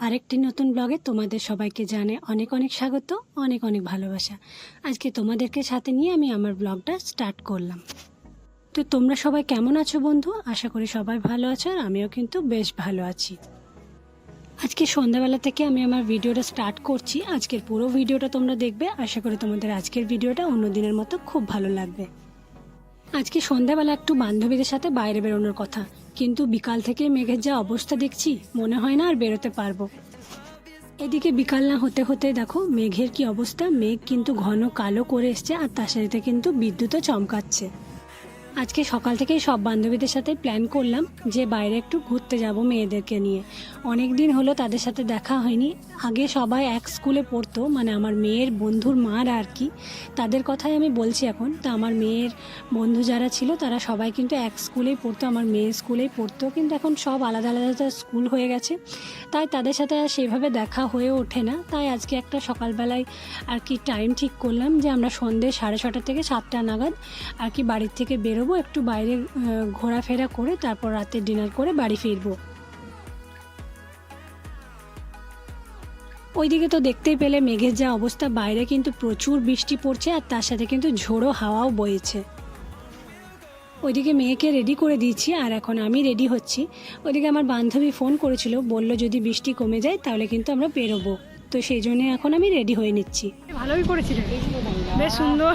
আরেকটি নতুন ব্লগে তোমাদের সবাইকে জানে অনেক অনেক স্বাগত, অনেক অনেক ভালোবাসা। আজকে তোমাদেরকে সাথে নিয়ে আমি আমার ব্লগটা স্টার্ট করলাম। তো তোমরা সবাই কেমন আছো বন্ধু? আশা করি সবাই ভালো আছো আর আমিও কিন্তু বেশ ভালো আছি। আজকে সন্ধ্যাবেলা থেকে আমি আমার ভিডিওটা স্টার্ট করছি। আজকের পুরো ভিডিওটা তোমরা দেখবে। আশা করি তোমাদের আজকের ভিডিওটা অন্য দিনের মতো খুব ভালো লাগবে। আজকে সন্ধ্যাবেলা একটু বান্ধবীদের সাথে বাইরে বেরোনোর কথা। কিন্তু বিকাল থেকে মেঘের যা অবস্থা দেখছি, মনে হয় না আর বেরোতে পারব। এদিকে বিকাল না হতে হতে দেখো, মেঘের কি অবস্থা। মেঘ কিন্তু ঘন কালো করে এসছে আর তার সাথে কিন্তু বিদ্যুৎও চমকাচ্ছে। আজকে সকাল থেকেই সব বান্ধবীদের সাথে প্ল্যান করলাম যে বাইরে একটু ঘুরতে যাব মেয়েদেরকে নিয়ে। অনেক দিন হলো তাদের সাথে দেখা হয়নি। আগে সবাই এক স্কুলে পড়তো মানে আমার মেয়ের বন্ধুর মার আর কি। তাদের কথাই আমি বলছি এখন। তা আমার মেয়ের বন্ধু যারা ছিল, তারা সবাই কিন্তু এক স্কুলেই পড়তো, আমার মেয়ের স্কুলেই পড়তো। কিন্তু এখন সব আলাদা আলাদা স্কুল হয়ে গেছে। তাই তাদের সাথে আর সেভাবে দেখা হয়ে ওঠে না। তাই আজকে একটা সকালবেলায় আর কি টাইম ঠিক করলাম যে আমরা সন্ধ্যে সাড়ে ছটা থেকে সাতটা নাগাদ আর কি বাড়ির থেকে বেরোবো, একটু বাইরে ঘোরাফেরা করে তারপর রাতে ডিনার করে বাড়ি ফিরবো। ওইদিকে তো দেখতেই পেলে মেঘের যা অবস্থা, বাইরে কিন্তু প্রচুর বৃষ্টি পড়ছে আর তার সাথে কিন্তু ঝোড়ো হাওয়াও বইছে। ওইদিকে মেয়েকে রেডি করে দিয়েছি আর এখন আমি রেডি হচ্ছি। ওইদিকে আমার বান্ধবী ফোন করেছিল, বলল যদি বৃষ্টি কমে যায় তাহলে কিন্তু আমরা বেরোবো। তো সেই জন্য এখন আমি রেডি হয়ে নিচ্ছি। ভালোই করেছিলে বেশ সুন্দর।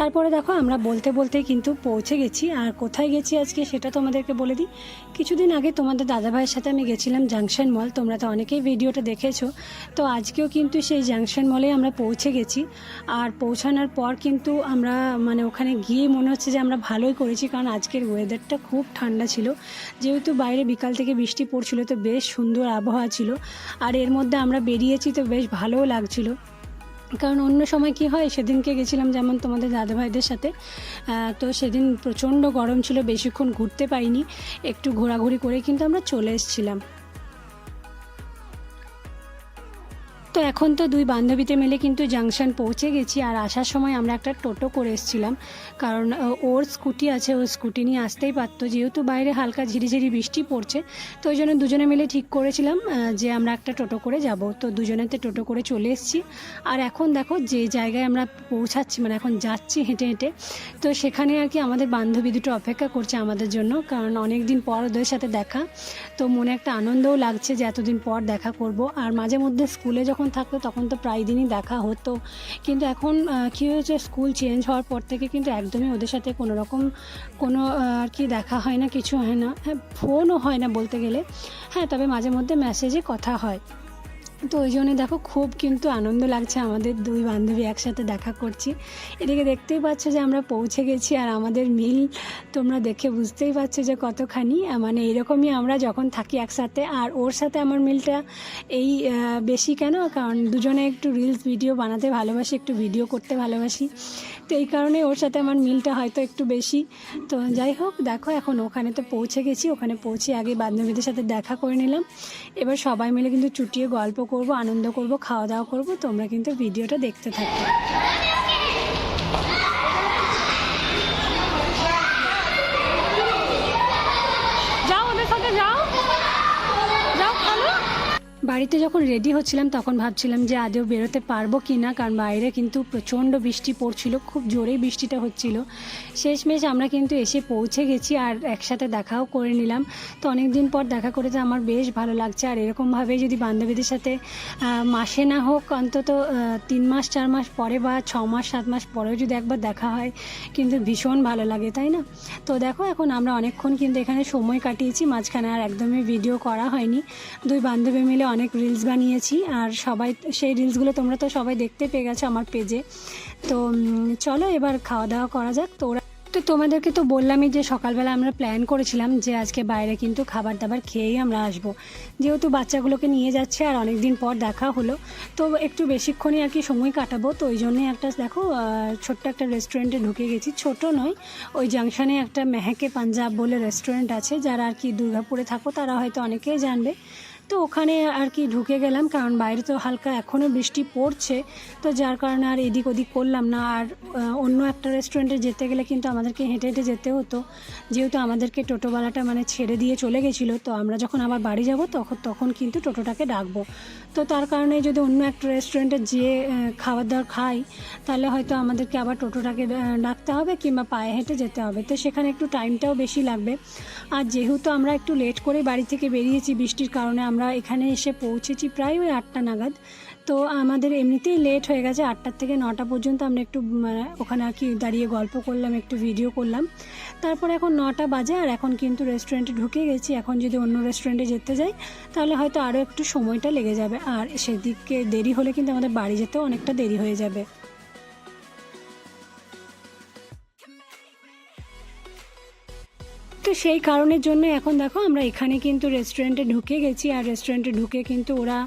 তারপরে দেখো আমরা বলতে বলতে কিন্তু পৌঁছে গেছি। আর কোথায় গেছি আজকে সেটা তোমাদেরকে বলে দিই। কিছুদিন আগে তোমাদের দাদাভাইয়ের সাথে আমি গেছিলাম জাংশন মল, তোমরা তো অনেকেই ভিডিওটা দেখেছ। তো আজকেও কিন্তু সেই জাংশন মলে আমরা পৌঁছে গেছি। আর পৌঁছানোর পর কিন্তু আমরা মানে ওখানে গিয়ে মনে হচ্ছে যে আমরা ভালোই করেছি, কারণ আজকের ওয়েদারটা খুব ঠান্ডা ছিল। যেহেতু বাইরে বিকাল থেকে বৃষ্টি পড়ছিল, তো বেশ সুন্দর আবহাওয়া ছিল। আর এর মধ্যে আমরা বেরিয়েছি, তো বেশ ভালোও লাগছিল। কারণ অন্য সময় কি হয়, সেদিনকে গেছিলাম যেমন তোমাদের দাদা ভাইদের সাথে তো সেদিন প্রচণ্ড গরম ছিল, বেশিক্ষণ ঘুরতে পাইনি একটু ঘোরাঘুরি করে কিন্তু আমরা চলে এসেছিলাম। তো এখন তো দুই বান্ধবীতে মিলে কিন্তু জাংশন পৌঁছে গেছি, আর আসার সময় আমরা একটা টোটো করে এসেছিলাম। কারণ ওর স্কুটি আছে ওর স্কুটি নিয়ে আসতেই পারতো। যেহেতু বাইরে হালকা ঝিরিঝিরি বৃষ্টি পড়ছে, তো ওই জন্য দুজনে মিলে ঠিক করেছিলাম যে আমরা একটা টোটো করে যাব। তো দুজনেতে টোটো করে চলে এসেছি। আর এখন দেখো, যে জায়গায় আমরা পৌঁছাচ্ছি মানে এখন যাচ্ছি হেঁটে হেঁটে, তো সেখানে আর কি আমাদের বান্ধবী দুটো অপেক্ষা করছে আমাদের জন্য। কারণ অনেক দিন পর ওদের সাথে দেখা, তো মনে একটা আনন্দও লাগছে যে এতদিন পর দেখা করব। আর মাঝে মধ্যে স্কুলে যখন থাকতো তখন তো প্রায় দিনই দেখা হতো। কিন্তু এখন কী হয়েছে, স্কুল চেঞ্জ হওয়ার পর থেকে কিন্তু একদমই ওদের সাথে কোনো রকম কোনো আর কি দেখা হয় না, কিছু হয় না। হ্যাঁ ফোনও হয় না বলতে গেলে। হ্যাঁ তবে মাঝে মধ্যে মেসেজে কথা হয়। তো ওই জন্যই দেখো খুব কিন্তু আনন্দ লাগছে আমাদের দুই বান্ধবী একসাথে দেখা করছি। এদিকে দেখতেই পাচ্ছ যে আমরা পৌঁছে গেছি আর আমাদের মিল তোমরা দেখে বুঝতেই পারছ যে কতখানি মানে এরকমই আমরা যখন থাকি একসাথে। আর ওর সাথে আমার মিলটা এই বেশি কেন? কারণ দুজনে একটু রিলস ভিডিও বানাতে ভালোবাসি, একটু ভিডিও করতে ভালোবাসি। তো এই কারণে ওর সাথে আমার মিলটা হয়তো একটু বেশি। তো যাই হোক, দেখো এখন ওখানে তো পৌঁছে গেছি, ওখানে পৌঁছে আগে বান্ধবীদের সাথে দেখা করে নিলাম। এবার সবাই মিলে কিন্তু চুটিয়ে গল্প করব আনন্দ করব খাওয়া দাওয়া করব তোমরা কিন্তু ভিডিওটা দেখতে থাকো। বাড়িতে যখন রেডি হচ্ছিলাম, তখন ভাবছিলাম যে আদৌ বেরোতে পারব কি না কারণ বাইরে কিন্তু প্রচণ্ড বৃষ্টি পড়ছিল, খুব জোরেই বৃষ্টিটা হচ্ছিল। শেষমেশ আমরা কিন্তু এসে পৌঁছে গেছি আর একসাথে দেখাও করে নিলাম। তো অনেক দিন পর দেখা করে তো আমার বেশ ভালো লাগছে। আর এরকমভাবে যদি বান্ধবীদের সাথে মাসে না হোক, অন্তত তিন মাস, চার মাস পরে বা ছ মাস, সাত মাস পরেও যদি একবার দেখা হয়, কিন্তু ভীষণ ভালো লাগে, তাই না? তো দেখো এখন আমরা অনেকক্ষণ কিন্তু এখানে সময় কাটিয়েছি, মাঝখানে আর একদমই ভিডিও করা হয়নি। দুই বান্ধবী মিলে অনেক রিলস বানিয়েছি আর সবাই সেই রিলসগুলো তোমরা তো সবাই দেখতে পেয়ে গেছো আমার পেজে তো চলো এবার খাওয়া দাওয়া করা যাক। তো ওরা তো তোমাদেরকে তো বললামই যে সকালবেলা আমরা প্ল্যান করেছিলাম যে আজকে বাইরে কিন্তু খাবার দাবার খেয়েই আমরা আসব। যেহেতু বাচ্চাগুলোকে নিয়ে যাচ্ছে আর অনেক দিন পর দেখা হলো, তো একটু বেশিক্ষণই আর কি সময় কাটাবো। তো ওই জন্যই একটা দেখো ছোট্ট একটা রেস্টুরেন্টে ঢুকে গেছি। ছোট নয়, ওই জাংশনে একটা মেহেকে পাঞ্জাব বলে রেস্টুরেন্ট আছে। যারা আর কি দুর্গাপুরে থাকো তারা হয়তো অনেকেই জানবে। তো ওখানে আর কি ঢুকে গেলাম, কারণ বাইরে তো হালকা এখনও বৃষ্টি পড়ছে, তো যার কারণে আর এদিক ওদিক করলাম না। আর অন্য একটা রেস্টুরেন্টে যেতে গেলে কিন্তু আমাদেরকে হেঁটে হেঁটে যেতে হতো। যেহেতু আমাদেরকে টোটোওয়ালাটা মানে ছেড়ে দিয়ে চলে গেছিল, তো আমরা যখন আবার বাড়ি যাব তখন তখন কিন্তু টোটোটাকে ডাকবো। তো তার কারণে যদি অন্য একটা রেস্টুরেন্টে যেয়ে খাবার দাবার খাই, তাহলে হয়তো আমাদেরকে আবার টোটোটাকে ডাকতে হবে কিংবা পায়ে হেঁটে যেতে হবে। তো সেখানে একটু টাইমটাও বেশি লাগবে। আর যেহেতু আমরা একটু লেট করে বাড়ি থেকে বেরিয়েছি বৃষ্টির কারণে, আমরা এখানে এসে পৌঁছেছি প্রায় ওই আটটা নাগাদ। তো আমাদের এমনিতেই লেট হয়ে গেছে আটটার থেকে নটা পর্যন্ত। আমরা একটু মানে, ওখানে আর কি দাঁড়িয়ে গল্প করলাম একটু ভিডিও করলাম। তারপর এখন নটা বাজে আর এখন কিন্তু রেস্টুরেন্টে ঢুকে গেছি। এখন যদি অন্য রেস্টুরেন্টে যেতে যাই তাহলে হয়তো আরও একটু সময়টা লেগে যাবে। আর সেদিকে দেরি হলে কিন্তু আমাদের বাড়ি যেতেও অনেকটা দেরি হয়ে যাবে। তো সেই কারণের জন্য এখন দেখো আমরা এখানে কিন্তু রেস্টুরেন্টে ঢুকে গেছি। আর রেস্টুরেন্টে ঢুকে কিন্তু ওরা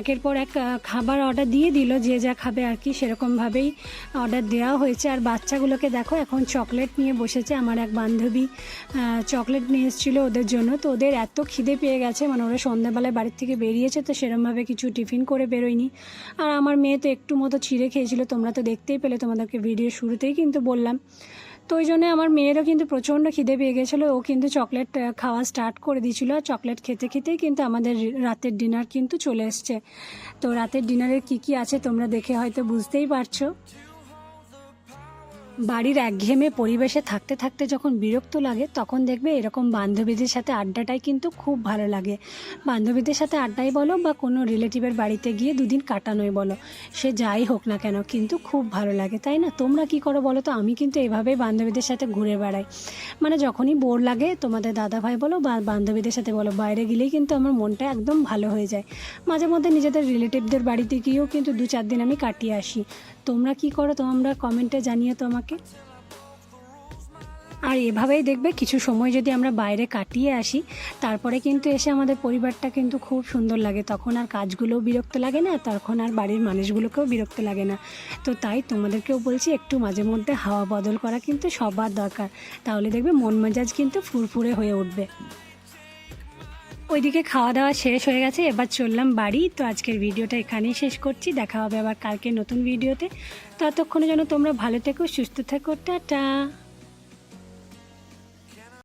একের পর এক খাবার অর্ডার দিয়ে দিল। যে যা খাবে আর কি সেরকমভাবেই অর্ডার দেওয়া হয়েছে। আর বাচ্চাগুলোকে দেখো এখন চকলেট নিয়ে বসেছে। আমার এক বান্ধবী চকলেট নিয়ে এসেছিল ওদের জন্য। তো ওদের এত খিদে পেয়ে গেছে। মানে ওরা সন্ধ্যাবেলায় বাড়ির থেকে বেরিয়েছে। তো সেরমভাবে কিছু টিফিন করে বেরোয়নি। আর আমার মেয়ে তো একটু মতো ছিঁড়ে খেয়েছিল। তোমরা তো দেখতেই পেলে তোমাদেরকে ভিডিও শুরুতেই কিন্তু বললাম। তো ওই জন্য আমার মেয়েরও কিন্তু প্রচণ্ড খিদে পেয়ে গেছিল। ও কিন্তু চকলেট খাওয়া স্টার্ট করে দিয়েছিল। আর চকলেট খেতে খেতেই কিন্তু আমাদের রাতের ডিনার কিন্তু চলে এসছে। তো রাতের ডিনারের কি কি আছে তোমরা দেখে হয়তো বুঝতেই পারছ। বাড়ির একঘেয়েমে পরিবেশে থাকতে থাকতে যখন বিরক্ত লাগে, তখন দেখবে এরকম বান্ধবীদের সাথে আড্ডাটাই কিন্তু খুব ভালো লাগে। বান্ধবীদের সাথে আড্ডাই বলো বা কোনো রিলেটিভের বাড়িতে গিয়ে দুদিন কাটানোই বলো, সে যাই হোক না কেন কিন্তু খুব ভালো লাগে, তাই না? তোমরা কি করো বলো তো? আমি কিন্তু এভাবেই বান্ধবীদের সাথে ঘুরে বেড়াই। মানে যখনই বোর লাগে, তোমাদের দাদা ভাই বলো বা বান্ধবীদের সাথে বলো, বাইরে গেলেই কিন্তু আমার মনটা একদম ভালো হয়ে যায়। মাঝে মধ্যে নিজেদের রিলেটিভদের বাড়িতে গিয়েও কিন্তু দু চার দিন আমি কাটিয়ে আসি। তোমরা কি করো? তোমরা কমেন্টে জানিয়ে তো আমাকে আর এভাবেই দেখবে কিছু সময় যদি আমরা বাইরে কাটিয়ে আসি, তারপরে কিন্তু এসে আমাদের পরিবারটা কিন্তু খুব সুন্দর লাগে। তখন আর কাজগুলোও বিরক্ত লাগে না, তখন আর বাড়ির মানুষগুলোকেও বিরক্ত লাগে না। তো তাই তোমাদেরকেও বলছি, একটু মাঝে মধ্যে হাওয়া বদল করা কিন্তু সবার দরকার। তাহলে দেখবে মন মেজাজ কিন্তু ফুরফুরে হয়ে উঠবে। ওইদিকে খাওয়া দাওয়া শেষ হয়ে গেছে, এবার চললাম বাড়ি। তো আজকের ভিডিওটা এখানেই শেষ করছি। দেখা হবে আবার কালকে নতুন ভিডিওতে। ততক্ষণে যেন তোমরা ভালো থেকো, সুস্থ থেকো, টাটা।